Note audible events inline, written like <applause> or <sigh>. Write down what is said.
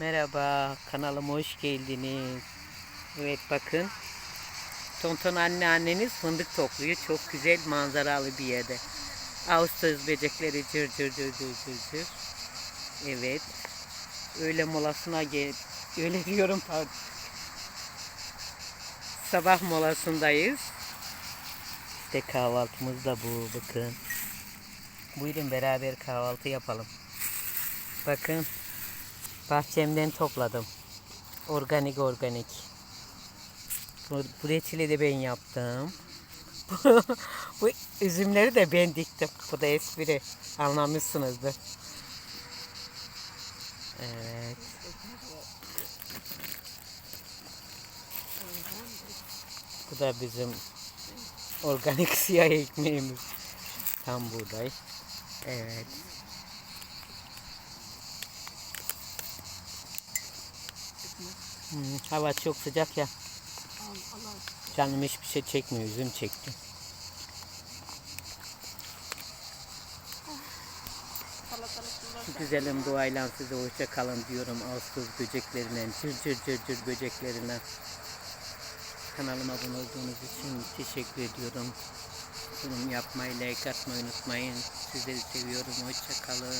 Merhaba, kanalıma hoş geldiniz. Evet bakın. Tonton anneanneniz fındık topluyor. Çok güzel manzaralı bir yerde. Ağustos böcekleri cır cır cır cır cır cır. Evet. Öğle molasına gel. <laughs> Öyle diyorum pardon. Sabah molasındayız. İşte kahvaltımız da bu bakın. Buyurun beraber kahvaltı yapalım. Bakın bahçemden topladım. Organik organik. Bu, reçeli de ben yaptım. <laughs> bu üzümleri de ben diktim. Bu da espri. Anlamışsınızdır. Evet. Bu da bizim organik <laughs> siyah ekmeğimiz. Tam buğday. Evet. Hava çok sıcak ya. Canım hiçbir şey çekmiyor. Üzüm çekti. Güzelim duayla size hoşça kalın diyorum. Ağustos böceklerine, cır cır cır cır böceklerine. Kanalıma abone olduğunuz için teşekkür ediyorum. Yorum yapmayı, like atmayı unutmayın. Sizleri seviyorum. Hoşça kalın.